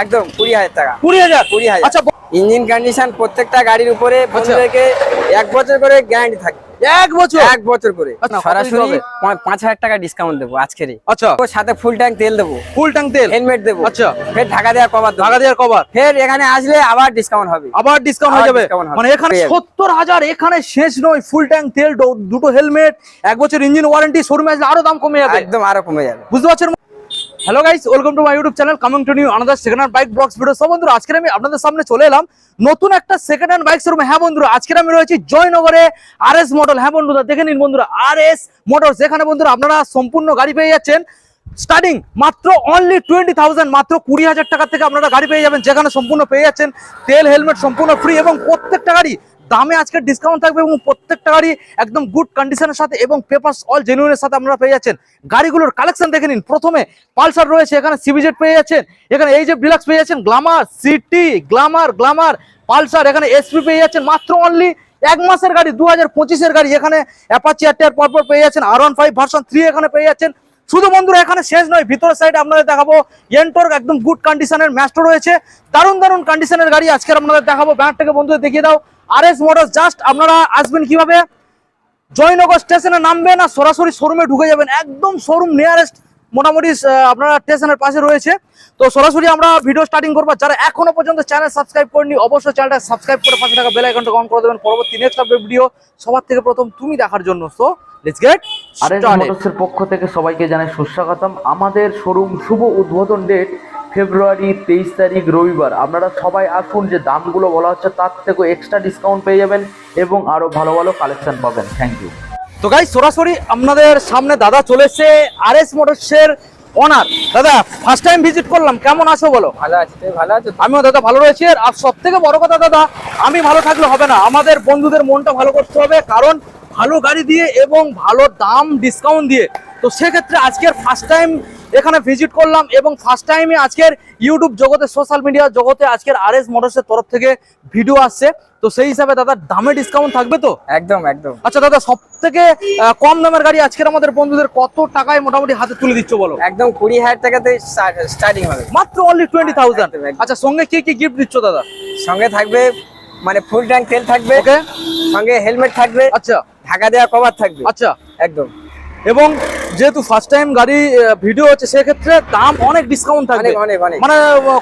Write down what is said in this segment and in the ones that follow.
একদম কুড়ি হাজার টাকা। কুড়ি হাজার? কুড়ি হাজার। আচ্ছা ইঞ্জিন কন্ডিশন প্রত্যেকটা গাড়ির উপরে বন্ধুদেরকে এক বছর করে গ্যারান্টি থাকে। এক বছর? এক বছর করে। আচ্ছা, কত দিতে সরাসরি পাঁচ হাজার টাকা ডিসকাউন্ট দেবো আজকেরই। আচ্ছা। সাথে ফুল ট্যাঙ্ক তেল দেবো। ফুল ট্যাঙ্ক তেল? হেলমেট দেবো। আচ্ছা। ফের ঢাকা কভার দেওয়ার কভার ফের এখানে আসলে আবার ডিসকাউন্ট হবে। আবার ডিসকাউন্ট হয়ে যাবে। মানে এখানে সত্তর হাজার এখানে শেষ নয়। ফুল ট্যাঙ্ক তেল দুটো হেলমেট এক বছর ইঞ্জিন ওয়ারেন্টি শোরুমে আসলে আরও দাম কমে যাবে। একদম আরও কমে যাবে। বুঝতে পারছেন? Hello guys welcome to my YouTube channel coming to new another second hand bike blogs video সব বন্ধুরা আজকে আমি আপনাদের সামনে চলে এলাম নতুন একটা সেকেন্ড হ্যান্ড বাইক শোরুম হ্যাঁ বন্ধুরা আজকে আমি রয়েছি জয়নগরে আর এস মডেল হ্যাঁ বন্ধুরা, দেখে নিন বন্ধুরা আর এস মোটরস এখানে বন্ধুরা আপনারা সম্পূর্ণ গাড়ি পেয়ে যাচ্ছেন। স্টার্টিং মাত্র অনলি টোয়েন্টি থাউজেন্ড মাত্র কুড়ি হাজার টাকা থেকে আপনারা গাড়ি পেয়ে যাবেন। যেখানে সম্পূর্ণ পেয়ে যাচ্ছেন। তেল হেলমেট সম্পূর্ণ ফ্রি এবং প্রত্যেকটা গাড়ি দামে আজকে ডিসকাউন্ট থাকবে এবং প্রত্যেকটা গাড়ি একদম গুড কন্ডিশনের সাথে এবং পেপারস অল জেনুইনের সাথে আপনারা পেয়ে যাচ্ছেন। গাড়িগুলোর কালেকশন দেখে নিন। প্রথমে পালসার রয়েছে, এখানে সিবিজেড পেয়ে যাচ্ছেন, এখানে এই যে ডিলাক্স পেয়ে যাচ্ছেন glamour CT glamour glamour Pulsar, এখানে এসপি পেয়ে যাচ্ছেন, মাত্র অনলি এক মাসের গাড়ি দু হাজার গাড়ি, এখানে অ্যাপাচি আটটার পরপর পেয়ে যাচ্ছেন R one five version three এখানে পেয়ে যাচ্ছেন। শুধু বন্ধুরা, এখানে শেষ নয়, ভিতরের সাইডে আপনাদের দেখাবো এন্টোর একদম গুড কন্ডিশনের ম্যাস্টো রয়েছে। দারুণ দারুণ কন্ডিশনের গাড়ি আজকে আপনাদের দেখাবো। ব্যাংকটাকে বন্ধুদের দেখিয়ে দাও। আর এস মোটরস জাস্ট আপনারা আসবেন কীভাবে? জয়নগর স্টেশনে নামবেন আর সরাসরি শোরুমে ঢুকে যাবেন। একদম শোরুম নিয়ারেস্ট মোটামুটি আপনারা স্টেশনের পাশে রয়েছে। তো সরাসরি আমরা ভিডিও স্টার্টিং করব। যারা এখনও পর্যন্ত চ্যানেল সাবস্ক্রাইব করেনি অবশ্যই চ্যানেলটা সাবস্ক্রাইব করে পাশে থাকা বেল আইকনটা অন করে দেবেন। পরবর্তী নেক্সট আপডেট ভিডিও সবার থেকে প্রথম তুমি দেখার জন্য। সো লেটস গেট আর মোটরসের পক্ষ থেকে সবাইকে জানাই সুস্বাগতম। আমাদের শোরুম শুভ উদ্বোধন ডেট ফেব্রুয়ারি তেইশ তারিখ রবিবার। আপনারা সবাই আসুন যে দামগুলো বলা হচ্ছে তার থেকেও এক্সট্রা ডিসকাউন্ট পেয়ে যাবেন এবং আরও ভালো ভালো কালেকশন পাবেন। থ্যাংক ইউ তো গাই সরাসরি আপনাদের সামনে দাদা চলে এসছে আর এস মোটরসের অনার দাদা ফার্স্ট টাইম ভিজিট করলাম কেমন আছো বলো? ভালো আছে ভালো আছো? আমিও দাদা ভালো রয়েছি। আর সব থেকে বড় কথা দাদা আমি ভালো থাকলে হবে না। আমাদের বন্ধুদের মনটা ভালো করতে হবে কারণ ভালো গাড়ি দিয়ে এবং ভালো দাম ডিসকাউন্ট দিয়ে। তো সেক্ষেত্রে আজকের ফার্স্ট টাইম এখানে ভিজিট করলাম এবং ফার্স্ট টাইমে আজকের ইউটিউব জগতে সোশ্যাল মিডিয়া জগতে আজকের আর এস মোটরসের তরফ থেকে ভিডিও আসছে। তো সেই হিসাবে দাদা দামে ডিসকাউন্ট থাকবে তো? একদম একদম। আচ্ছা দাদা সব থেকে কম দামের গাড়ি আজকের আমাদের বন্ধুদের কত টাকায় মোটামুটি হাতে তুলে দিচ্ছ বলো? একদম কুড়ি হাজার টাকাতে স্টার্টিং হবে। মাত্র অনলি টোয়েন্টি থাউজেন্ড। আচ্ছা সঙ্গে কি কি গিফট দিচ্ছ দাদা? সঙ্গে থাকবে মানে ফুল ট্যাঙ্ক তেল থাকবে সঙ্গে হেলমেট থাকবে আচ্ছা। ঢাকা দেওয়া কভার থাকবে। আচ্ছা। একদম। এবং যেহেতু ফার্স্ট টাইম গাড়ি ভিডিও হচ্ছে সেক্ষেত্রে দাম অনেক ডিসকাউন্ট থাকবে। অনেক অনেক অনেক। মানে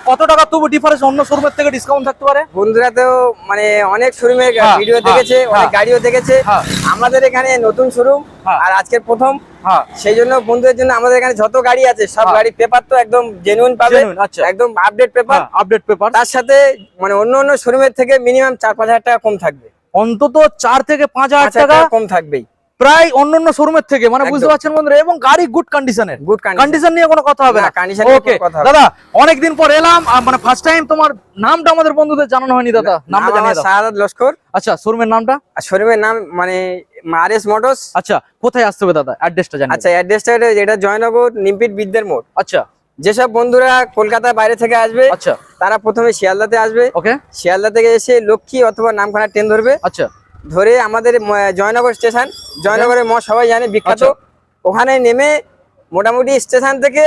কত টাকা তবু ডিফারেন্স অন্য শোরুমের থেকে ডিসকাউন্ট থাকতে পারে? বন্ধুরা তো মানে অনেক শোরুমে হ্যাঁ, ভিডিও হ্যাঁ, দেখেছে অনেক হ্যাঁ। গাড়িও দেখেছে। হ্যাঁ। আমাদের এখানে নতুন শোরুম হ্যাঁ। আর আজকের প্রথম। হ্যাঁ। সেই জন্য বন্ধুদের জন্য আমাদের এখানে যত গাড়ি আছে সব হ্যাঁ। গাড়ি পেপার তো একদম জেনুইন পাবে। আচ্ছা। একদম আপডেট পেপার আপডেট পেপার তার সাথে মানে অন্য অন্য শোরুমের থেকে মিনিমাম চার পাঁচ হাজার টাকা কম থাকবে। অন্তত চার থেকে পাঁচ হাজার টাকা কম থাকবেই। প্রায় অন্য অন্য শোরুমের থেকে মানে বুঝতে পারছেন বন্ধুরা? এবং গাড়ি গুড কন্ডিশনের গুড কন্ডিশন নিয়ে কোনো কথা হবে না, ওকে দাদা অনেকদিন পর এলাম মানে ফার্স্ট টাইম তোমার নামটা আমাদের বন্ধুদের জানানো হয়নি দাদা। নামটা জানিয়ে দাও। শাহাদ লস্কর। আচ্ছা শোরুমের নামটা? শোরুমের নাম মানে আর এস মোটরস। আচ্ছা কোথায় আসতে হবে দাদা? অ্যাড্রেসটা জানি আচ্ছা অ্যাড্রেসটা এটা জয়নগর নিমপিট বিদ্যার মোড়। আচ্ছা। যেসব বন্ধুরা কলকাতার বাইরে থেকে আসবে আচ্ছা। তারা প্রথমে শিয়ালদাতে আসবে। ওকে শিয়ালদা থেকে এসে লক্ষ্মী অথবা নামখানা ট্রেন ধরবে। আচ্ছা। ধরে আমাদের জয়নগর স্টেশন। জয়নগরের ম সবাই জানে বিখ্যাত। আচ্ছা। ওখানে নেমে মোটামুটি স্টেশন থেকে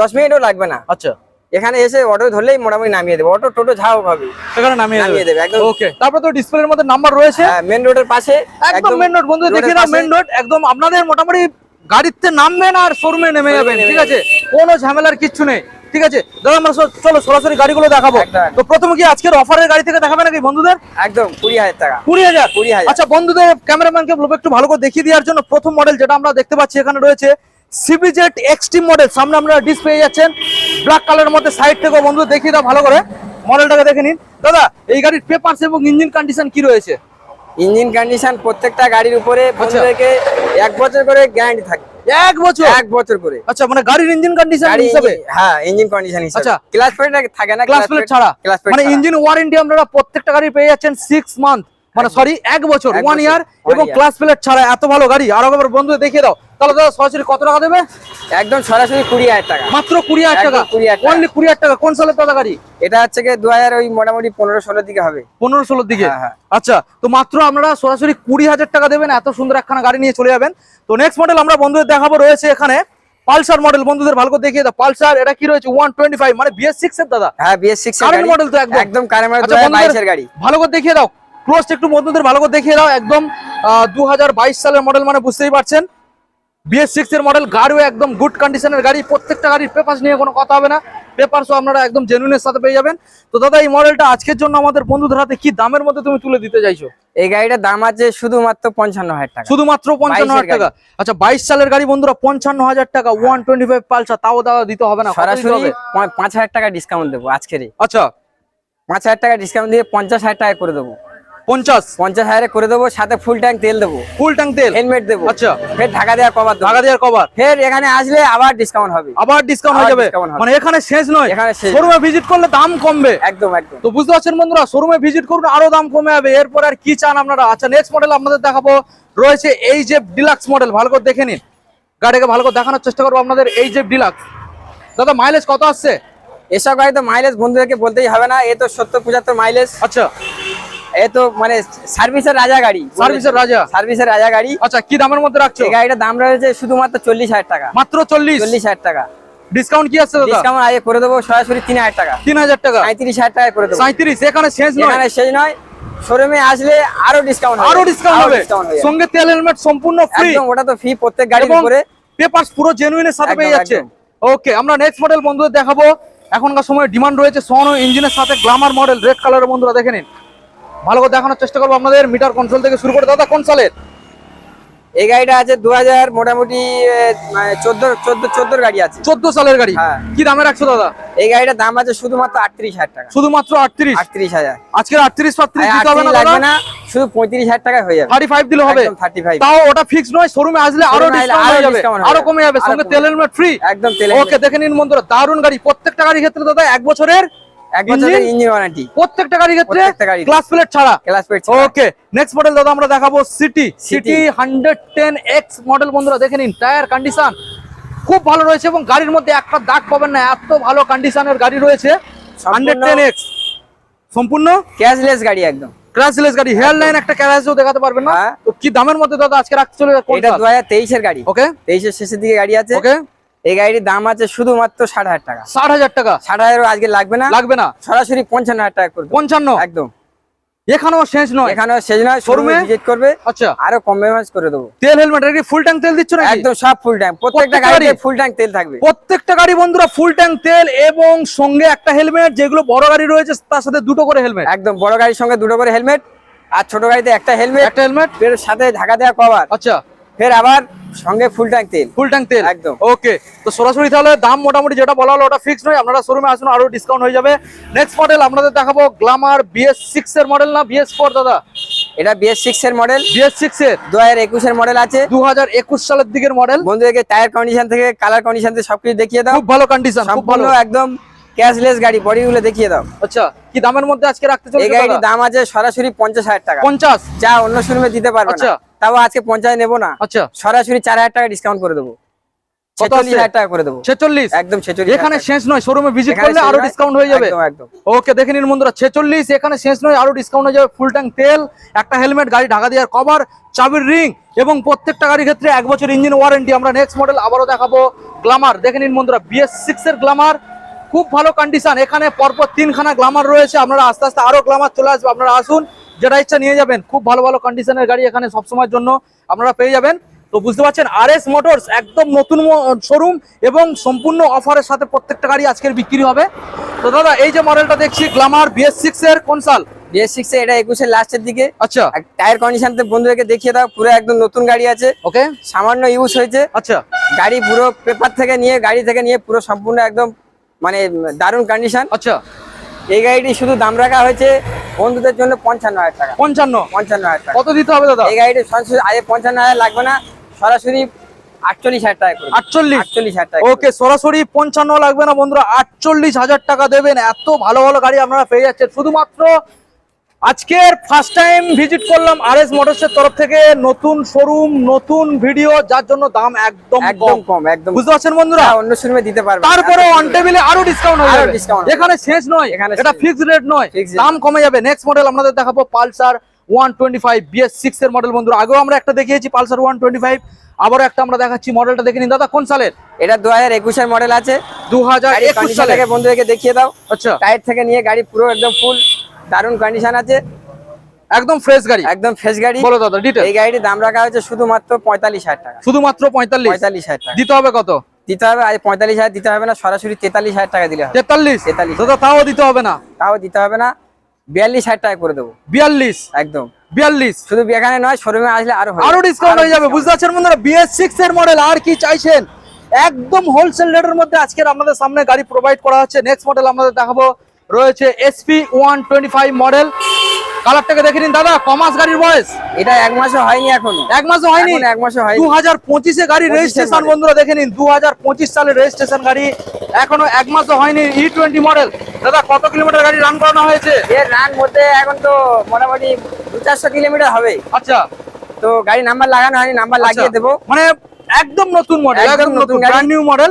দশ মিনিটও লাগবে না। আচ্ছা। এখানে এসে অটো ধরলেই মোটামুটি নামিয়ে দেবে। অটো টোটো হোক হবে সেখানে নামিয়ে নামিয়ে দেবে একদম। ওকে। তারপর তো ডিসপ্লের মধ্যে নাম্বার রয়েছে। মেন রোডের পাশে। একদম মেন রোড বন্ধু এর দেখিয়ে মেন রোড একদম আপনাদের মোটামুটি গাড়িতে নামবেন আর শোরুমে নেমে যাবেন ঠিক আছে? কোনো ঝামেলার কিচ্ছু নেই। ঠিক আছে? দাদা আমরা চলো সরাসরি গাড়িগুলো দেখাবো। তো প্রথমে কি আজকের অফারের গাড়ি থেকে দেখাবে নাকি বন্ধুদের? একদম কুড়ি হাজার টাকা। কুড়ি হাজার? কুড়ি হাজার। আচ্ছা বন্ধুদের ক্যামেরাম্যানকে বলব একটু ভালো করে দেখিয়ে দেওয়ার জন্য প্রথম মডেল যেটা আমরা দেখতে পাচ্ছি এখানে রয়েছে সিবিজেট এক্সট্রিম মডেল সামনে আপনারা ডিস পেয়ে যাচ্ছেন। ব্ল্যাক কালারের মধ্যে সাইড থেকে বন্ধু দেখিয়ে দাও ভালো করে। মডেলটাকে দেখে নিন। দাদা এই গাড়ির পেপারস এবং ইঞ্জিন কন্ডিশন কি রয়েছে? ইঞ্জিন কন্ডিশন প্রত্যেকটা গাড়ির উপরে আচ্ছা। বন্ধুদেরকে এক বছর করে গ্যারান্টি থাকে এক বছর? এক বছর করে। আচ্ছা মানে গাড়ির ইঞ্জিন কন্ডিশন হিসাবে? হ্যাঁ ইঞ্জিন কন্ডিশন হিসাবে। আচ্ছা। ক্লাস প্লেট থাকে না? ক্লাস প্লেট ছাড়া। মানে ইঞ্জিন ওয়ারেন্টি আপনারা প্রত্যেকটা গাড়ি পেয়ে যাচ্ছেন সিক্স মান্থ মানে সরি এক বছর। ওয়ান ইয়ার এবং। ক্লাস প্লেট ছাড়া। এত ভালো গাড়ি। আরও একবার বন্ধু দেখিয়ে দাও। তাহলে দাদা সরাসরি কত টাকা দেবে? একদম সরাসরি কুড়ি হাজার টাকা। মাত্র কুড়ি হাজার টাকা? 20,000 টাকা। অনলি কুড়ি হাজার টাকা। কোন সালের দাদা গাড়ি? এটা হচ্ছে দু হাজার ওই মোটামুটি পনেরো ষোলোর দিকে হবে। পনেরো ষোলোর দিকে? হ্যাঁ, হ্যাঁ। আচ্ছা তো মাত্র আপনারা সরাসরি কুড়ি হাজার টাকা দেবেন এত সুন্দর একখানা গাড়ি নিয়ে চলে যাবেন। তো নেক্সট মডেল আমরা বন্ধুদের দেখাবো রয়েছে এখানে পালসার মডেল বন্ধুদের ভালো করে দেখিয়ে দাও। পালসার এটা কি রয়েছে? ওয়ান টোয়েন্টি ফাইভ মানে বিএস সিক্স এর দাদা? হ্যাঁ বিএস সিক্স কারেন্ট মডেল তো একদম। একদম কারেন্ট মডেল আচ্ছা, বন্ধুদের গাড়ি। ভালো করে দেখিয়ে দাও। ক্লোজ একটু বন্ধুদের ভালো করে দেখিয়ে দাও। একদম দু হাজার বাইশ সালের মডেল মানে বুঝতেই পারছেন। বিএস সিক্স এর মডেল গাড়িও একদম গুড কন্ডিশনের গাড়ি প্রত্যেকটা গাড়ির পেপার নিয়ে কোনো কথা হবে না। পেপারসও আপনারা একদম জেনুইনের সাথে পেয়ে যাবেন। তো দাদা এই মডেলটা আজকের জন্য আমাদের বন্ধুদের হাতে কি দামের মধ্যে তুমি তুলে দিতে চাইছো? এই গাড়িটার দাম আছে শুধুমাত্র পঞ্চান্ন হাজার টাকা। শুধুমাত্র পঞ্চান্ন হাজার টাকা। আচ্ছা বাইশ সালের গাড়ি বন্ধুরা পঞ্চান্ন হাজার টাকা ওয়ান টোয়েন্টি ফাইভ পালসার তাও দাদা দিতে হবে না। সরাসরি পাঁচ হাজার টাকা ডিসকাউন্ট দেবো আজকেরই। আচ্ছা। পাঁচ হাজার টাকা ডিসকাউন্ট দিয়ে পঞ্চাশ হাজার টাকা করে দেবো। পঞ্চাশ? পঞ্চাশ হাজারে করে দেবো সাথে ফুল ট্যাঙ্ক তেল দেবো। ফুল ট্যাঙ্ক তেল? হেলমেট দেবো। আচ্ছা। ফের ঢাকা দেওয়া কভার ঢাকা দেওয়ার কভার ফের এখানে আসলে আবার ডিসকাউন্ট হবে। আবার ডিসকাউন্ট হয়ে যাবে। মানে এখানে শেষ নয়। এখানে। শোরুমে ভিজিট করলে দাম কমবে। একদম একদম। তো বুঝতে পারছেন বন্ধুরা শোরুমে ভিজিট করুন আরও দাম কমে যাবে। এরপর আর কি চান আপনারা? আচ্ছা নেক্সট মডেল আপনাদের দেখাবো। রয়েছে এই যে ডিলাক্স মডেল ভালো করে দেখে নিন। গাড়িকে ভালো করে দেখানোর চেষ্টা করব আপনাদের। এই যে ডিলাক্স দাদা মাইলেজ কত আসছে? এসব গাড়ি তো মাইলেজ বন্ধুদেরকে বলতেই হবে না। এ তো সত্তর পঁচাত্তর মাইলেজ আচ্ছা। এ তো মানে সার্ভিসের রাজা গাড়ি সার্ভিসের রাজা? সার্ভিসের রাজা গাড়ি। আচ্ছা কি দামের মধ্যে রাখছো? এই গাড়িটার দাম রয়েছে শুধুমাত্র চল্লিশ হাজার টাকা। মাত্র চল্লিশ? চল্লিশ হাজার টাকা। ডিসকাউন্ট কি আসছে ডিসকাউন্ট আগে করে দেবো সরাসরি তিন হাজার টাকা। তিন হাজার টাকা। সাঁত্রিশ হাজার টাকা করে দেবো। সাঁত্রিশ এখানে শেষ নয়। এখানে সেই নয়। শোরুমে আসলে আরও ডিসকাউন্ট আরও ডিসকাউন্ট হবে। সঙ্গে তেল হেলমেট সম্পূর্ণ ফ্রি একদম ওটা তো প্রত্যেক গাড়ির এবং উপরে। পেপারস পুরো জেনুইনের সাথে পেয়ে যাচ্ছে। ওকে আমরা নেক্সট মডেল বন্ধুদের দেখাবো। এখনকার সময় ডিমান্ড রয়েছে সোনো ইঞ্জিনের সাথে গ্লামার মডেল রেড কালারের বন্ধুরা দেখে নিন। ভালো করে দেখানোর চেষ্টা করব আপনাদের মিটার কন্ট্রোল থেকে শুরু করে। দাদা কোন সালের? এই গাড়িটা আছে দু হাজার মোটামুটি চোদ্দ চোদ্দ চোদ্দোর গাড়ি আছে। চোদ্দ সালের গাড়ি? হ্যাঁ। কি দামে রাখছো দাদা? এই গাড়িটার দাম আছে শুধুমাত্র আটত্রিশ হাজার টাকা। শুধুমাত্র আটত্রিশ? আটত্রিশ হাজার। আজকে আটত্রিশ হবে না লাগবে না শুধু পঁয়ত্রিশ হাজার টাকায় হয়ে যাবে। থার্টি ফাইভ দিলে হবে। থার্টি ফাইভ তাও ওটা ফিক্স নয় শোরুমে আসলে আরও হয়ে যাবে। আরও কমে যাবে। সঙ্গে কমে। তেল হেলমেট ফ্রি একদম তেল ওকে দেখে নিন বন্ধুরা দারুণ গাড়ি। প্রত্যেকটা গাড়ির ক্ষেত্রে দাদা এক বছরের এক বছরের ইঞ্জিন ওয়ারেন্টি প্রত্যেকটা গাড়ির ক্ষেত্রে। ক্লাস প্লেট ছাড়া। ক্লাস পেট ওকে নেক্সট মডেল দাদা আমরা দেখাবো সিটি মডেল বন্ধুরা দেখে নিন টায়ার কন্ডিশন খুব ভালো রয়েছে এবং গাড়ির মধ্যে একটা দাগ পাবেন না এত ভালো কন্ডিশনের গাড়ি রয়েছে। সম্পূর্ণ ক্যাশলেস গাড়ি একদম। গাড়ি একটা দেখাতে পারবেন না। হ্যাঁ। তো কি দামের মধ্যে দাদা আজকে রাখতে চলে এটা দু হাজার তেইশের গাড়ি। ওকে তেইশের শেষের দিকে গাড়ি আছে। ওকে এই গাড়ির দাম আছে শুধুমাত্র ষাট হাজার টাকা। ষাট হাজার টাকা? ষাট হাজারও আজকে লাগবে না? লাগবে না? সরাসরি পঞ্চান্ন হাজার টাকা করে দেবো। পঞ্চান্ন? একদম। এখানেও শেষ নয়? এখানেও শেষ নয় শোরুমে ভিজিট করবে। আচ্ছা। আরও কম্প্রোমাইজ করে দেবো। তেল হেলমেট কি ফুল ট্যাঙ্ক তেল দিচ্ছ একদম সব ফুল ট্যাঙ্ক প্রত্যেকটা গাড়ি? ফুল ট্যাঙ্ক তেল থাকবে। প্রত্যেকটা গাড়ি বন্ধুরা ফুল ট্যাঙ্ক তেল এবং সঙ্গে একটা হেলমেট যেগুলো বড় গাড়ি রয়েছে তার সাথে দুটো করে হেলমেট একদম বড় গাড়ির সঙ্গে দুটো করে হেলমেট আর ছোট গাড়িতে একটা হেলমেট একটা হেলমেট সাথে ঢাকা দেওয়া কভার আচ্ছা। ফের আবার সঙ্গে ফুল ট্যাঙ্ক তেল। ফুল ট্যাঙ্ক তেল? একদম। ওকে তো সরাসরি তাহলে দাম মোটামুটি যেটা বলা হলো ওটা ফিক্স নয় আপনারা শোরুমে আসুন আরও ডিসকাউন্ট হয়ে যাবে। নেক্সট মডেল আপনাদের দেখাবো গ্লামার বিএস সিক্স এর মডেল না বিএস ফোর দাদা? এটা বিএস সিক্স এর মডেল বিএস সিক্স এর? দু হাজার একুশের মডেল আছে। দু হাজার একুশ সালের দিকের মডেল বন্ধুদেরকে টায়ার কন্ডিশন থেকে কালার কন্ডিশন থেকে সবকিছু দেখিয়ে দাও। খুব ভালো কন্ডিশন খুব ভালো। একদম ক্যাশলেস গাড়ি বডিগুলো দেখিয়ে দাও। আচ্ছা কি দামের মধ্যে আজকে রাখতে এই চলছে গাড়িটির দাম আছে সরাসরি পঞ্চাশ হাজার টাকা। পঞ্চাশ? যা অন্য শোরুমে দিতে পারবে আচ্ছা। তাও আজকে পঞ্চাশ নেব না। আচ্ছা। সরাসরি চার হাজার টাকা ডিসকাউন্ট করে দেবো। এখানে শেষ নয় শোরুমে ভিজিট এখানে করলে আরও ডিসকাউন্ট হয়ে যাবে। একদম একদম। ওকে দেখে নিন বন্ধুরা ছেচল্লিশ এখানে শেষ নয় আরও ডিসকাউন্ট হয়ে যাবে ফুল ট্যাঙ্ক তেল একটা হেলমেট গাড়ি ঢাকা দেওয়ার কভার চাবির রিং এবং প্রত্যেকটা গাড়ির ক্ষেত্রে এক বছর ইঞ্জিন ওয়ারেন্টি আমরা নেক্সট মডেল আবারও দেখাবো গ্লামার দেখে নিন বন্ধুরা বিএস সিক্স এর গ্লামার খুব ভালো কন্ডিশন এখানে পরপর তিনখানা গ্লামার রয়েছে। আপনারা আস্তে আস্তে আরও গ্লামার চলে আসবে। আপনারা আসুন যেটা ইচ্ছা নিয়ে যাবেন খুব ভালো ভালো কন্ডিশনের গাড়ি এখানে সবসময়ের জন্য আপনারা পেয়ে যাবেন। তো বুঝতে পারছেন আর এস মোটরস একদম নতুন শোরুম এবং সম্পূর্ণ অফারের সাথে প্রত্যেকটা গাড়ি আজকের বিক্রি হবে। তো দাদা এই যে মডেলটা দেখছি গ্লামার বিএস সিক্স এর কোন সাল? বিএস সিক্স এটা একুশের লাস্টের দিকে। আচ্ছা। টায়ার কন্ডিশন বন্ধুদেরকে দেখিয়ে দাও পুরো একদম নতুন গাড়ি আছে। ওকে সামান্য ইউজ হয়েছে। আচ্ছা। গাড়ি পুরো পেপার থেকে নিয়ে গাড়ি থেকে নিয়ে পুরো সম্পূর্ণ একদম মানে দারুণ কন্ডিশন আচ্ছা। এই গাড়িটি শুধু দাম রাখা হয়েছে বন্ধুদের জন্য পঞ্চান্ন হাজার টাকা। পঞ্চান্ন? পঞ্চান্ন হাজার টাকা। কত দিতে হবে দাদা? এই গাড়িটা সরাসরি আগে পঞ্চান্ন হাজার লাগবে না সরাসরি আটচল্লিশ হাজার টাকা আটচল্লিশ? আটচল্লিশ হাজার টাকা ওকে সরাসরি পঞ্চান্ন লাগবে না বন্ধুরা আটচল্লিশ হাজার টাকা দেবেন। এত ভালো ভালো গাড়ি আপনারা পেয়ে যাচ্ছেন। শুধুমাত্র আজকের ফার্স্ট টাইম ভিজিট করলাম আর এস মোটরসের তরফ থেকে। নতুন শোরুম নতুন ভিডিও যার জন্য দাম একদম একদম কম। একদম। বুঝতে পারছেন বন্ধুরা? যা অন্য শোরুমে দিতে পারবে তারপরে অন টেবিলে আরও ডিসকাউন্ট হয়ে যাবে। হবে। এখানে শেষ নয় এখানে এটা ফিক্সড রেট নয়। দাম কমে যাবে। নেক্সট মডেল আপনাদের দেখাবো Pulsar one twenty five BS six এর মডেল বন্ধুরা। আগেও আমরা একটা দেখিয়েছি পালসার ওয়ান টোয়েন্টি ফাইভ আবারও একটা আমরা দেখাচ্ছি মডেলটা দেখে নিন। দাদা কোন সালের? এটা দু হাজার একুশের মডেল আছে। দু হাজার গাড়ির একুশ condition সালে বন্ধুদেরকে দেখিয়ে দাও। আচ্ছা। টায়ার থেকে নিয়ে গাড়ি পুরো একদম ফুল দারুণ কন্ডিশন আছে। একদম ফ্রেশ গাড়ি। একদম ফ্রেশ গাড়ি। বলো দাদা ডিটেল এই গাড়ির দাম রাখা হয়েছে শুধুমাত্র পঁয়তাল্লিশ হাজার টাকা। শুধুমাত্র পঁয়তাল্লিশ? পঁয়তাল্লিশ হাজার টাকা। দিতে হবে কত? দিতে হবে আর পঁয়তাল্লিশ হাজার দিতে হবে না সরাসরি তেতাল্লিশ হাজার টাকা দিলে হবে। তেতাল্লিশ? 43 দাদা তাও দিতে হবে না? তাও দিতে হবে না। বিয়াল্লিশ হাজার টাকা করে দেবো। বিয়াল্লিশ? একদম। বিয়াল্লিশ? শুধু এখানে নয় শোরুমে আসলে আরও আরও ডিসকাউন্ট হয়ে যাবে। বুঝতে পারছেন বন্ধুরা? বিএস সিক্স এর মডেল আর কি চাইছেন? একদম হোলসেল রেটের মধ্যে আজকের আপনাদের সামনে গাড়ি প্রোভাইড করা হচ্ছে। নেক্সট মডেল আপনাদের দেখাবো। রয়েছে SP one twenty five model কালারটাকে দেখে নিন দাদা কমাস গাড়ির বয়স। এটা এক মাসে হয়নি এখন। এক মাসও হয়নি? এক মাসে হয়নি। দু হাজার পঁচিশে গাড়ি রেজিস্ট্রেশন। বন্ধুরা দেখে নিন দু হাজার পঁচিশ সালের রেজিস্ট্রেশন গাড়ি। এখনও এক মাসও হয়নি ই টোয়েন্টি মডেল দাদা কত কিলোমিটার গাড়ি রান করানো হয়েছে? এর রান মধ্যে এখন তো মোটামুটি দু চারশো কিলোমিটার হবে। আচ্ছা। তো গাড়ি নাম্বার লাগানো হয়নি নাম্বার লাগিয়ে আচ্ছা। দেবো। মানে একদম নতুন মডেল একদম নতুন ব্র্যান্ড নিউ মডেল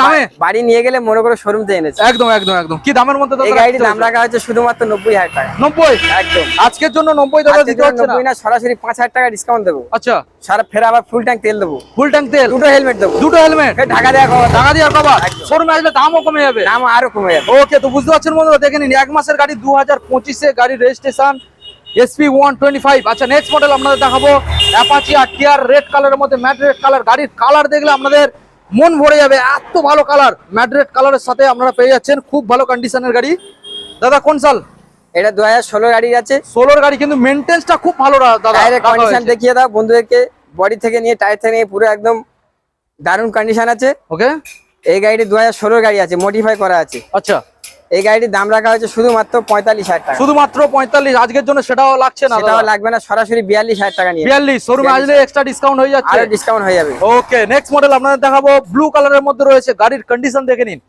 দামে? বাড়ি নিয়ে গেলে মনে করে শোরুম থেকে এনেছে। একদম একদম একদম। কি দামের মধ্যে এই গাড়ির দাম রাখা হচ্ছে শুধুমাত্র নব্বই হাজার টাকা। নব্বই? একদম। আজকের জন্য নব্বই টাকা দিতে জন্য হচ্ছে না? না সরাসরি পাঁচ হাজার টাকা ডিসকাউন্ট দেবো। আচ্ছা। সারা ফের আবার ফুল ট্যাঙ্ক তেল দেবো। ফুল ট্যাঙ্ক তেল? দুটো হেলমেট দেবো। দুটো হেলমেট ঢাকা দেওয়া। শোরুমে আসলে দামও কমে যাবে? দাম আরও কমে যাবে। ওকে তো বুঝতে পারছেন বন্ধুরা দেখে নিন এক মাসের গাড়ি দু হাজার পঁচিশে গাড়ির registration SP one twenty five আচ্ছা নেক্সট মডেল আপনাদের দেখাবো। অ্যাপাচি আর টিয়ার রেড কালারের মধ্যে ম্যাট রেড কালার গাড়ির কালার দেখলে আপনাদের মন ভরে যাবে এত ভালো কালার ম্যাড্রেড রেড কালারের সাথে আপনারা পেয়ে যাচ্ছেন খুব ভালো কন্ডিশনের গাড়ি। দাদা কোন সাল? এটা দু হাজার ষোলো গাড়ি আছে। ষোলোর গাড়ি কিন্তু মেনটেন্সটা খুব ভালো টায়ারের কন্ডিশন দেখিয়ে দাও বন্ধুদেরকে। বডি থেকে নিয়ে টায়ার থেকে নিয়ে পুরো একদম দারুণ কন্ডিশন আছে। ওকে এই গাড়িটি দু হাজার গাড়ি আছে মডিফাই করা আছে। আচ্ছা। এই গাড়িটির দাম রাখা হয়েছে শুধুমাত্র পঁয়তাল্লিশ হাজার টাকা। শুধুমাত্র পঁয়তাল্লিশ আজকের জন্য সেটাও লাগছে না সেটাও লাগবে না সরাসরি বিয়াল্লিশ হাজার টাকা নিয়ে বিয়াল্লিশ শোরুমে আসলে এক্সট্রা ডিসকাউন্ট হয়ে যাচ্ছে। আরও ডিসকাউন্ট হয়ে যাবে। ওকে নেক্সট মডেল আপনাদের দেখাবো ব্লু কালারের মধ্যে রয়েছে গাড়ির কন্ডিশন দেখে নিন।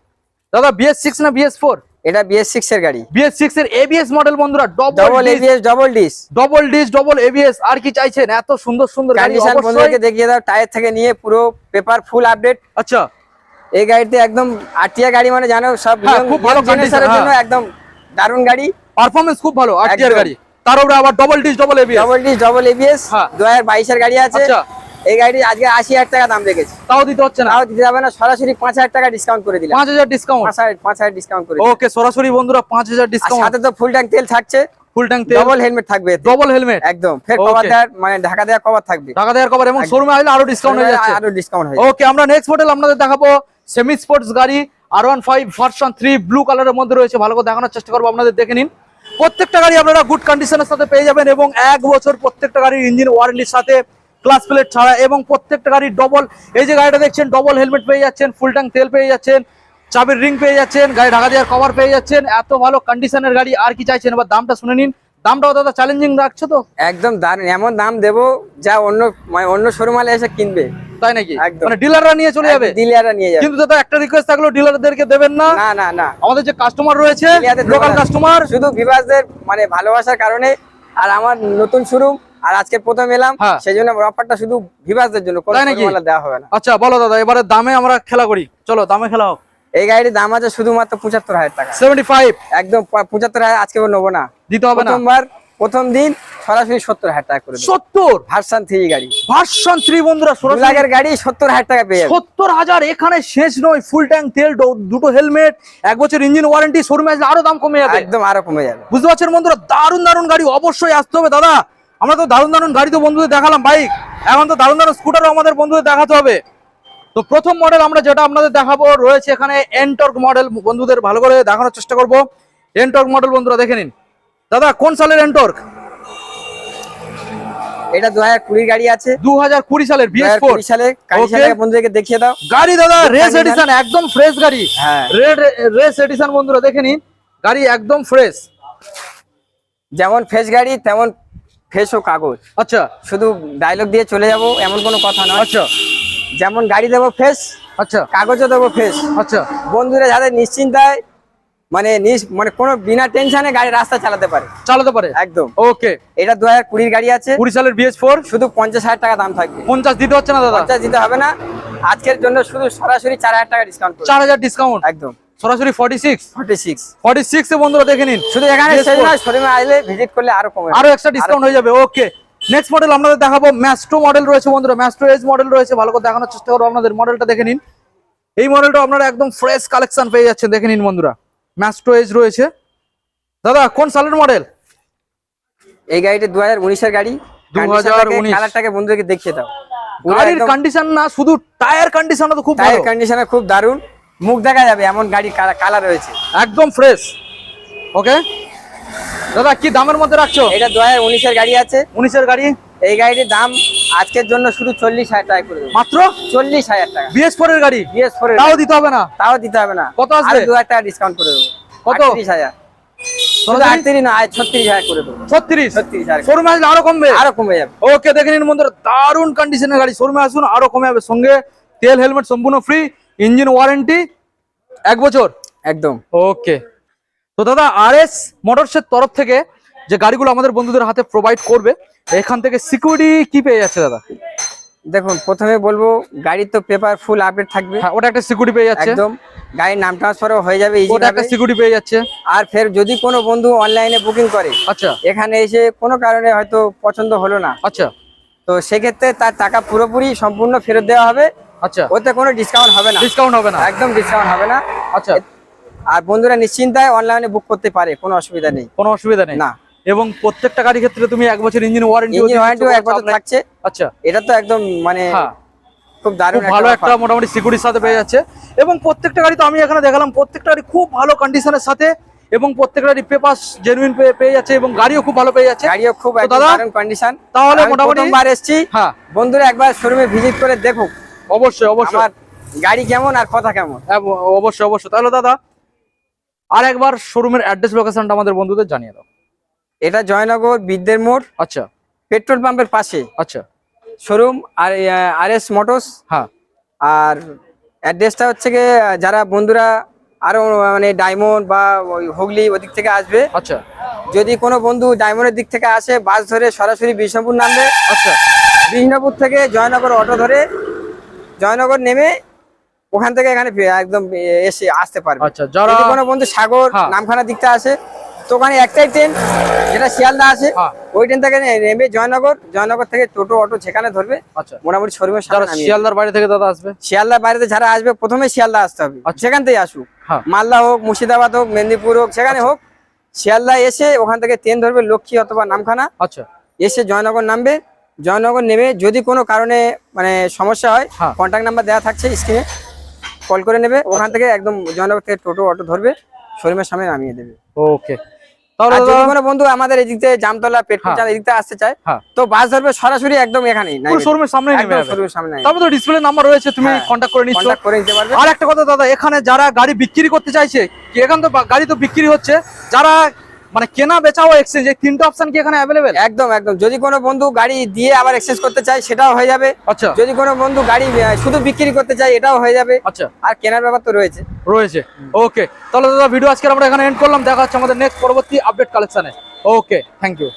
দাদা বিএস সিক্স না বিএস ফোর এটা বিএস সিক্স এর গাড়ি। বিএস সিক্স এর এবিএস মডেল বন্ধুরা double ABS double disc double disc double ABS আর কি চাইছেন? এত সুন্দর সুন্দর গাড়ি দেখিয়ে দাও টায়ার থেকে নিয়ে পুরো পেপার ফুল আপডেট আচ্ছা। এই গাড়িতে একদম আরটিআ গাড়ি মানে জানো সব হ্যাঁ, খুব ভালো এর condition, জন্য হ্যাঁ। একদম দারুণ গাড়ি। পারফরমেন্স খুব ভালো একদম। গাড়ি। তার উপরে আবার double disc double ABS double disc double ABS হ্যাঁ। দু হাজার বাইশের গাড়ি আছে। আচ্ছা। এই গাড়ি আজকে আশি হাজার টাকা দাম রেখেছে। তাও দিতে হচ্ছে না? তাও দিতে যাবে না সরাসরি পাঁচ হাজার টাকা ডিসকাউন্ট করে দিলাম। পাঁচ হাজার ডিসকাউন্ট পাঁচ হাজার পাঁচ হাজার ডিসকাউন্ট করে ওকে সরাসরি বন্ধুরা পাঁচ হাজার আর ডিসকাউন্ট সাথে তো ফুল ট্যাঙ্ক তেল থাকছে। ফুল ট্যাঙ্ক তেল ডবল হেলমেট থাকবে। ডবল হেলমেট একদম। ফের কভার দেওয়ার মানে ঢাকা দেওয়া কভার থাকবে। টাকা দেওয়ার কভার এবং শোরুমে আসলে আরও ডিসকাউন্ট হয়ে যাচ্ছে। আরও ডিসকাউন্ট হয়ে ওকে আমরা নেক্সট মডেল আপনাদের দেখাবো। সেমি স্পোর্টস গাড়ি আর one five version three blue কালারের মধ্যে রয়েছে। ভালো করে দেখানোর চেষ্টা করব আপনাদের দেখে নিন। প্রত্যেকটা গাড়ি আপনারা গুড কন্ডিশনের সাথে পেয়ে যাবেন এবং এক বছর প্রত্যেকটা গাড়ির ইঞ্জিন ওয়ারেন্টির সাথে ক্লাস প্লেট ছাড়া এবং প্রত্যেকটা গাড়ির ডবল এই যে গাড়িটা দেখছেন ডবল হেলমেট পেয়ে যাচ্ছেন ফুল ট্যাঙ্ক তেল পেয়ে যাচ্ছেন। চাবির রিং পেয়ে যাচ্ছেন গাড়ি ঢাকা দেওয়ার কভার পেয়ে যাচ্ছেন। এত ভালো কন্ডিশনের গাড়ি আর কি চাইছেন? এবার দামটা শুনে নিন। দামটাও দাদা চ্যালেঞ্জিং রাখছো তো? একদম দারুণ এমন দাম দেবো যা অন্য মানে অন্য শোরুমালে এসে কিনবে। তাই নাকি? মানে ডিলাররা নিয়ে চলে যাবে? দিলিয়ারা নিয়ে যাবে। কিন্তু দাদা একটা রিকোয়েস্ট থাকল ডিলারদেরকে দেবেন না। না না না। আমাদের যে কাস্টমার রয়েছে লোকাল কাস্টমার শুধু বিভাসদের মানে ভালোবাসার কারণে আর আমার নতুন শোরুম আর আজকে প্রথম এলাম হ্যাঁ। সেই জন্য অফারটা শুধু বিভাসদের জন্য? দেওয়া হবে না। আচ্ছা বলো দাদা এবারে দামে আমরা খেলা করি। চলো দামে খেলা হোক। এই গাড়ির দাম আছে শুধুমাত্র পঁচাত্তর হাজার টাকা। সেভেন্টি ফাইভ একদম পঁচাত্তর হাজার আজকে নেব না। দিতে হবে প্রথমবার প্রথম দিন সরাসরি সত্তর হাজার টাকা করে সত্তর? ভার্সান থ্রি গাড়ি। ভার্সন থ্রি বন্ধুরা সরাসরি লাখের গাড়ি সত্তর হাজার টাকা পেয়ে সত্তর হাজার এখানে শেষ নয় ফুল ট্যাঙ্ক তেল দুটো হেলমেট এক বছর ইঞ্জিন ওয়ারেন্টি শোরুমে আসলে আরও দাম কমে যাবে। একদম আরও কমে যাবে। বুঝতে পারছেন বন্ধুরা দারুণ দারুণ গাড়ি অবশ্যই আসতে হবে দাদা। আমরা তো দারুণ দারুণ গাড়ি তো বন্ধুদের দেখালাম বাইক এখন তো দারুণ দারুণ স্কুটারও আমাদের বন্ধুদের দেখাতে হবে। তো প্রথম মডেল আমরা যেটা আপনাদের দেখাবো রয়েছে এখানে এনটর্ক মডেল বন্ধুদের ভালো করে দেখানোর চেষ্টা করব। এনটর্ক মডেল বন্ধুরা দেখে নিন। দাদা কোন সালের এনটর্ক এটা দু হাজার কুড়ির গাড়ি আছে। দু হাজার কুড়ি সালের বিএস ফোর সালে বন্ধুদেরকে দেখিয়ে দাও। গাড়ি দাদা রেস এডিশন একদম ফ্রেশ গাড়ি। হ্যাঁ। রেস এডিশন বন্ধুরা দেখে নিন। গাড়ি একদম ফ্রেশ যেমন ফেস গাড়ি তেমন ফেস ও কাগজ। আচ্ছা। শুধু ডায়লগ দিয়ে চলে যাব এমন কোনো কথা না আচ্ছা। যেমন গাড়ি দেবো ফেস আচ্ছা। কাগজও দেবো ফেস আচ্ছা। বন্ধুরা যাদের নিশ্চিন্তায় মানে মানে কোনো বিনা টেনশনে গাড়ি রাস্তা চালাতে পারে। চালাতে পারে? একদম। ওকে। এটা দু হাজার কুড়ির গাড়ি আছে। কুড়ি সালের বিএস ফোর শুধু পঞ্চাশ হাজার টাকা দাম থাকবে। পঞ্চাশ দিতে হচ্ছে না দাদা? পঞ্চাশ দিতে হবে না। আজকের জন্য শুধু সরাসরি চার হাজার টাকা ডিসকাউন্ট চার হাজার ডিসকাউন্ট একদম। সরাসরি forty six forty six forty six এ বন্ধুরা দেখে নিন। শুধু এখানে শোরুমে আসলে ভিজিট করলে আরও কমে আরও এক্সট্রা ডিসকাউন্ট হয়ে যাবে। ওকে। নেক্সট মডেল আপনাদের দেখাবো। ম্যাস্ট্রো মডেল রয়েছে বন্ধুরা। ম্যাস্ট্রো এজ মডেল রয়েছে। ভালো করে দেখানোর চেষ্টা করব আপনাদের। মডেলটা দেখে নিন। এই মডেলটা আপনারা একদম ফ্রেশ কালেকশন পেয়ে যাচ্ছেন। দেখে নিন বন্ধুরা। ম্যাস্ট্রো এজ রয়েছে। দাদা কোন সালের মডেল এই গাড়িটা দু হাজার উনিশের গাড়ি। 2019 কালারটাকে বন্ধুদেরকে দেখিয়ে দাও। গাড়ির কন্ডিশন না শুধু টায়ার কন্ডিশনটা তো খুব ভালো। টায়ার কন্ডিশনে খুব দারুণ। মুখ দেখা যাবে এমন গাড়ি কালার রয়েছে। একদম ফ্রেশ ওকে দাদা কি দামের মধ্যে রাখছো? এটা দু হাজার উনিশের গাড়ি আছে। উনিশের গাড়ি? এই গাড়ির দাম আজকের জন্য শুধু চল্লিশ হাজার টাকা করে দেবো। মাত্র? চল্লিশ হাজার টাকা। বিএস ফোর এর গাড়ি? বিএস ফোর তাও দিতে হবে না? তাও দিতে হবে না। কত আসবে? দু হাজার টাকা ডিসকাউন্ট করে দেবো। কত? আটত্রিশ হাজার। শুধু না আজ ছত্রিশ হাজার করে দেবো। ছত্রিশ? ছত্রিশ হাজার। শোরুমে আসলে আরও কমবে? আরও কমে যাবে। ওকে দেখে নিন বন্ধুরা দারুণ কন্ডিশনের গাড়ি। শোরুমে আসুন আরও কমে যাবে সঙ্গে। তেল হেলমেট সম্পূর্ণ ফ্রি ইঞ্জিন ওয়ারেন্টি এক বছর? একদম। ওকে। তো দাদা আর এস মোটরসের তরফ থেকে যে গাড়িগুলো আমাদের বন্ধুদের হাতে প্রোভাইড করবে এখান থেকে সিকিউরিটি কি পেয়ে যাচ্ছে দাদা? দেখুন প্রথমে বলব গাড়ির তো পেপার ফুল আপডেট থাকবে। হ্যাঁ ওটা একটা সিকিউরিটি পেয়ে যাচ্ছে। একদম। গাড়ির নাম ট্রান্সফারও হয়ে যাবে ওটা একটা সিকিউরিটি পেয়ে যাচ্ছে। আর ফের যদি কোনো বন্ধু অনলাইনে বুকিং করে আচ্ছা। এখানে এসে কোনো কারণে হয়তো পছন্দ হলো না। আচ্ছা। তো সেক্ষেত্রে তার টাকা পুরোপুরি সম্পূর্ণ ফেরত দেওয়া হবে। আচ্ছা। ওতে কোনো ডিসকাউন্ট হবে না। ডিসকাউন্ট হবে না। একদম ডিসকাউন্ট হবে না। আচ্ছা। আর বন্ধুরা নিশ্চিন্তায় অনলাইনে বুক করতে পারে কোনো অসুবিধা নেই। কোনো অসুবিধা নেই? না। এবং প্রত্যেকটা গাড়ির ক্ষেত্রে তুমি এক বছর ইঞ্জিন ওয়ারেন্টি ইঞ্জিন ওয়ারেন্টিও এক বছর থাকছে। আচ্ছা। এটা তো একদম মানে হ্যাঁ। খুব দারুণ ভালো একটা মোটামুটি সিকিউরিটির সাথে পেয়ে যাচ্ছে। এবং প্রত্যেকটা গাড়ি তো আমি এখানে দেখালাম প্রত্যেকটা গাড়ি খুব ভালো কন্ডিশনের সাথে এবং প্রত্যেকটা গাড়ি পেপার জেনুইন পেয়ে যাচ্ছে এবং গাড়িও খুব ভালো পেয়ে যাচ্ছে। গাড়িও খুব দারুণ কন্ডিশন তাহলে মোটামুটি- প্রথমবার এসেছি। হ্যাঁ। বন্ধুরা একবার শোরুমে ভিজিট করে দেখুক। অবশ্যই অবশ্যই। গাড়ি কেমন আর কথা কেমন? হ্যাঁ, অবশ্যই অবশ্যই। তাহলে দাদা আর একবার শোরুমের অ্যাড্রেস লোকেশনটা আমাদের বন্ধুদের জানিয়ে দাও। এটা জয়নগর বিদ্যের মোড় আচ্ছা। পেট্রোল পাম্পের পাশে। আচ্ছা। Showroom R R S motors হ্যাঁ। আর অ্যাড্রেসটা হচ্ছে গিয়ে যারা বন্ধুরা আরও মানে ডায়মন্ড বা ওই হুগলি ওদিক থেকে আসবে। আচ্ছা। যদি কোনো বন্ধু ডায়মন্ডের দিক থেকে আসে বাস ধরে সরাসরি বিষ্ণুপুর নামবে। আচ্ছা। বিষ্ণুপুর থেকে জয়নগর অটো ধরে জয়নগর নেমে ওখান থেকে এখানে একদম এসে আসতে পারবে। আচ্ছা যারা কোনো বন্ধু সাগর হ্যাঁ। নামখানা দিকটা আসে তো ওখানে একটাই ট্রেন যেটা শিয়ালদা আসে হ্যাঁ। ওই ট্রেন থেকে নেমে জয়নগর জয়নগর থেকে টোটো অটো যেখানে ধরবে আচ্ছা। মোটামুটি দেবে। শিয়ালদার বাড়ি থেকে দাদা আসবে? শিয়ালদা বাইরেতে যারা আসবে প্রথমে শিয়ালদা আসতে হবে। আচ্ছা। সেখান থেকে আসুক। হ্যাঁ। মালদা হোক মুর্শিদাবাদ হোক মেদিনীপুর হোক সেখানে হোক শিয়ালদা এসে ওখান থেকে ট্রেন ধরবে লক্ষ্মী অথবা নামখানা। আচ্ছা। এসে জয়নগর নামবে। জয়নগর নেমে যদি কোনো কারণে মানে সমস্যা হয় হ্যাঁ। কন্ট্যাক্ট নাম্বার দেওয়া থাকছে স্ক্রিনে কল করে নেবে ওখান থেকে একদম জয়নগর থেকে টোটো অটো ধরবে শোরুমের সামনে নামিয়ে দেবে। ওকে। তাহলে বন্ধু আমাদের এদিক থেকে জামতলা হ্যাঁ। চাল এদিক থেকে আসতে চায় হ্যাঁ। তো বাস ধরবে সরাসরি একদম এখানেই শোরুমের সামনে শোরুমের সামনে তারপর তো ডিসপ্লে নাম্বার রয়েছে তুমি। কন্ট্যাক্ট করে নিচ্ছ। করে নিতে পারবে। আর একটা কথা দাদা এখানে যারা গাড়ি বিক্রি করতে চাইছে কি এখানে তো গাড়ি তো বিক্রি হচ্ছে যারা মানে কেনা বেচা ও এক্সচেঞ্জ এই তিনটা অপশন কি এখানে अवेलेबल একদম একদম। যদি কোনো বন্ধু গাড়ি দিয়ে আবার এক্সচেঞ্জ করতে চায় সেটাও হয়ে যাবে। আচ্ছা। যদি কোনো বন্ধু গাড়ি শুধু বিক্রি করতে চায় এটাও হয়ে যাবে। আচ্ছা। আর কেনার ব্যাপার তো রয়েছে। রয়েছে। ওকে। তাহলে দাদা ভিডিও আজকে আমরা এখানে এন্ড করলাম। দেখা হচ্ছে আমাদের নেক্সট পরবর্তী আপডেট কালেকশনে ওকে থ্যাংক ইউ